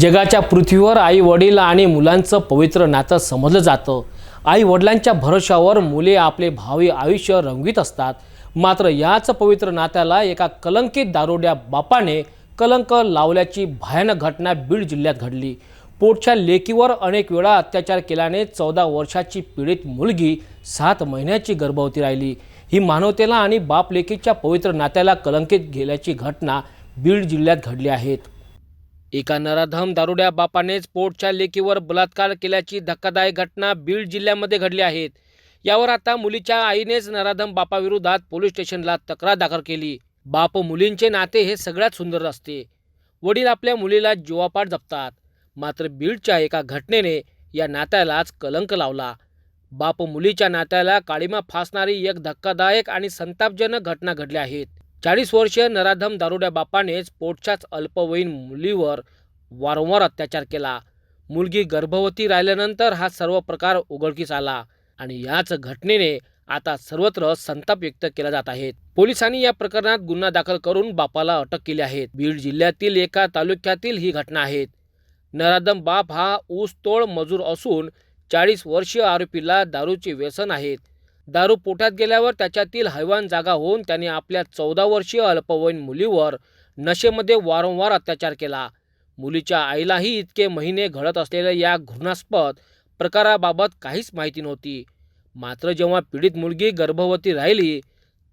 जगाच्या पृथ्वीवर आई वडील आणि मुलांचं पवित्र नातं समजलं जातं. आई वडिलांच्या भरोशावर मुले आपले भावी आयुष्य रंगवीत असतात. मात्र याच पवित्र नात्याला एका कलंकित दारोड्या बापाने कलंक लावल्याची भयानक घटना बीड जिल्ह्यात घडली. पोटच्या लेकीवर अनेक वेळा अत्याचार केल्याने चौदा वर्षाची पीडित मुलगी सात महिन्याची गर्भवती राहिली. ही मानवतेला आणि बाप लेकीच्या पवित्र नात्याला कलंकित गेल्याची घटना बीड जिल्ह्यात घडली आहेत एका नराधम दारुड्या बापानेच पोटच्या लेकीवर बलात्कार केल्याची धक्कादायक घटना बीड जिल्ह्यामध्ये घडली आहेत यावर आता मुलीच्या आईनेच नराधम बापाविरोधात पोलीस स्टेशनला तक्रार दाखल केली. बाप मुलींचे नाते हे सगळ्यात सुंदर असते. वडील आपल्या मुलीला जीवापाड जपतात. मात्र बीडच्या एका घटनेने या नात्यालाच कलंक लावला. बाप मुलीच्या नात्याला काळीमा फासणारी एक धक्कादायक आणि संतापजनक घटना घडल्या आहेत. चाळीस वर्षीय नराधम दारुड्या बापानेच पोटच्याच अल्पवयीन मुलीवर वारंवार अत्याचार केला. मुलगी गर्भवती राहिल्यानंतर हा सर्व प्रकार उघडकीस आला आणि याच घटनेने आता सर्वत्र संताप व्यक्त केला जात आहेत पोलिसांनी या प्रकरणात गुन्हा दाखल करून बापाला अटक केली आहे. बीड जिल्ह्यातील एका तालुक्यातील ही घटना आहे. नराधम बाप हा ऊसतोड मजूर असून चाळीस वर्षीय आरोपीला दारूचे व्यसन आहेत दारू पोटात गेल्यावर त्याच्यातील हैवान जागा होऊन त्याने आपल्या चौदा वर्षीय अल्पवयीन मुलीवर नशेमध्ये वारंवार अत्याचार केला. मुलीच्या आईलाही इतके महिने घडत असलेल्या या घृणास्पद प्रकाराबाबत काहीच माहिती नव्हती. मात्र जेव्हा पीडित मुलगी गर्भवती राहिली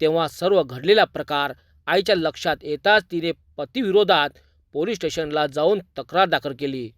तेव्हा सर्व घडलेला प्रकार आईच्या लक्षात येताच तिने पतीविरोधात पोलीस स्टेशनला जाऊन तक्रार दाखल केली.